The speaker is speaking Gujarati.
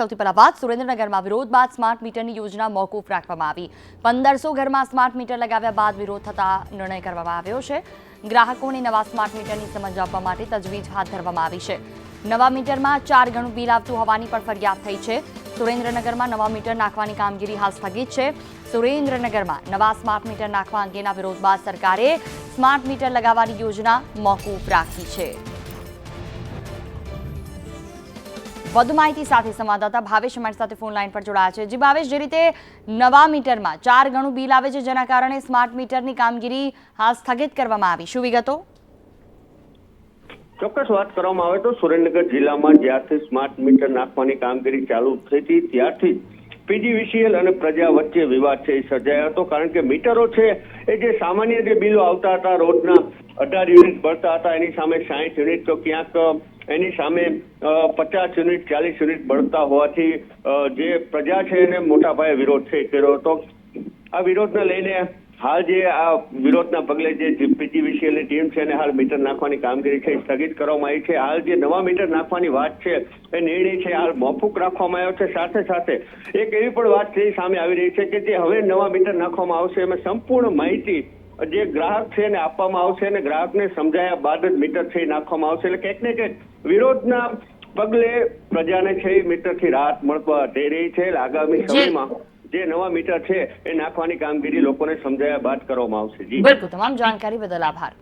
સૌથી પહેલા વાત સુરેન્દ્રનગરમાં. વિરોધ બાદ સ્માર્ટ મીટરની યોજના મોકૂફ રાખવામાં આવી. પંદરસો ઘરમાં સ્માર્ટ મીટર લગાવ્યા બાદ વિરોધ થતા નિર્ણય કરવામાં આવ્યો છે. ગ્રાહકોને નવા સ્માર્ટ મીટરની સમજ આપવા માટે તજવીજ હાથ ધરવામાં આવી છે. નવા મીટરમાં ચાર ગણું બિલ આવતું હોવાની પણ ફરિયાદ થઈ છે. સુરેન્દ્રનગરમાં નવા મીટર નાખવાની કામગીરી હાલ સ્થગિત છે. સુરેન્દ્રનગરમાં નવા સ્માર્ટ મીટર નાખવા અંગેના વિરોધ બાદ સરકારે સ્માર્ટ મીટર લગાવવાની યોજના મોકૂફ રાખી છે. વધુ માહિતી સાથે સંવાદદાતા ભાવેશ અમારી સાથે ફોન લાઈન પર જોડાયા છે. જી ભાવેશ, જે રીતે નવા મીટરમાં ચાર ગણું બિલ આવે છે, જેના કારણે સ્માર્ટ મીટરની કામગીરી હાલ સ્થગિત કરવામાં આવી. શું વિગતો? ચોક્કસ વાત કરવામાં આવે તો સુરેન્દ્રનગર જિલ્લામાં જ્યારથી સ્માર્ટ મીટર નાખવાની કામગીરી ચાલુ થઈ હતી, ત્યારથી પીજીવીસીએલ અને પ્રજા વચ્ચે વિવાદ છે, એ સર્જાયો હતો. કારણ કે મીટરો છે, એ જે સામાન્ય જે બિલો આવતા હતા, રોજના અઢાર યુનિટ ભરતા હતા, એની સામે સાહીઠ યુનિટ તો ક્યાંક, એની સામે પચાસ યુનિટ, ચાલીસ યુનિટ બળતા હોવાથી જે પ્રજા છે, એને મોટા પાયે વિરોધ છે કર્યો હતો. આ વિરોધને લઈને હાલ જે આ વિરોધના પગલે જે પીજીવીસીએલની ટીમ છે અને હાલ મીટર નાખવાની કામગીરી છે સ્થગિત કરવામાં આવી છે. હાલ જે નવા મીટર નાખવાની વાત છે એ નિર્ણય છે હાલ મોફુક રાખવામાં આવ્યો છે. સાથે સાથે એક એવી પણ વાત છે સામે આવી રહી છે કે જે હવે નવા મીટર નાખવામાં આવશે એમાં સંપૂર્ણ માહિતી જે ગ્રાહક છે એને આપવામાં આવશે અને ગ્રાહકને સમજાયા બાદ જ મીટર છે નાખવામાં આવશે. એટલે ક્યાંક ને ક્યાંક વિરોધના પગલે પ્રજાને છે મીટરથી રાહત મળવા જઈ રહી છે. આગામી સમયમાં જે નવા મીટર છે એ નાખવાની કામગીરી લોકોને સમજાયા બાદ કરવામાં આવશે. બિલકુલ, તમામ જાણકારી બદલ આભાર.